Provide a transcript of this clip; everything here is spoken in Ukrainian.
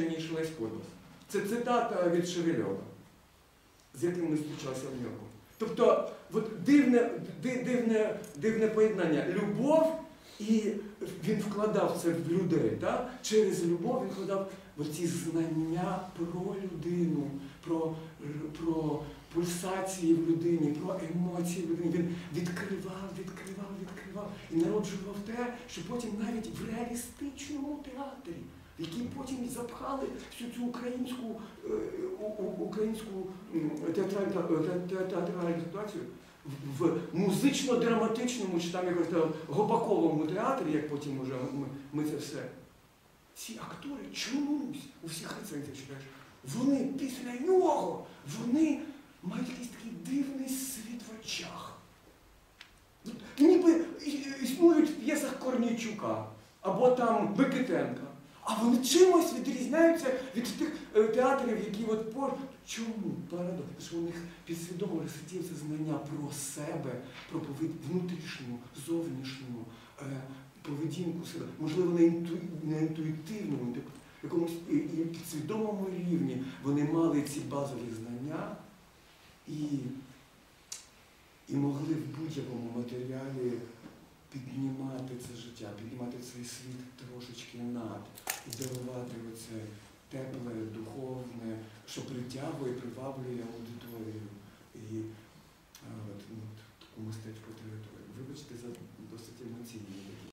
ніж Лесь Кодос. Це цитата від Шевельова, з яким ми зустрічалися в ньому. Тобто, от дивне, дивне, дивне поєднання. Любов, і він вкладав це в людей. Так? Через любов він вкладав ці знання про людину, про, про пульсації в людині, про емоції в людині. Він відкривав, відкривав, відкривав і народжував те, що потім навіть в реалістичному театрі, в який потім запхали всю цю українську, е, українську театральну, те- те- ситуацію, в- музично-драматичному чи там якось гопаковому театрі, як потім уже ми, ми це все. Ці актори чомусь у всіх рецензіях читаєш, вони після нього, вони мають якийсь такий дивний світ в очах. Ніби існують в п'єсах Корнійчука або там Микитенка. А вони чимось відрізняються від тих е, театрів, які от по чому парадокс? Тому що у них підсвідомо сидів це знання про себе, про внутрішню, зовнішню е, поведінку себе, можливо, на, інту... на інтуїтивному, якомусь і підсвідомому рівні вони мали ці базові знання і, і могли в будь-якому матеріалі піднімати це життя, піднімати цей світ трошечки над і дарувати оце тепле, духовне, що притягує, приваблює аудиторію і а, от, ну, таку мистецьку територію. Вибачте за досить емоційні.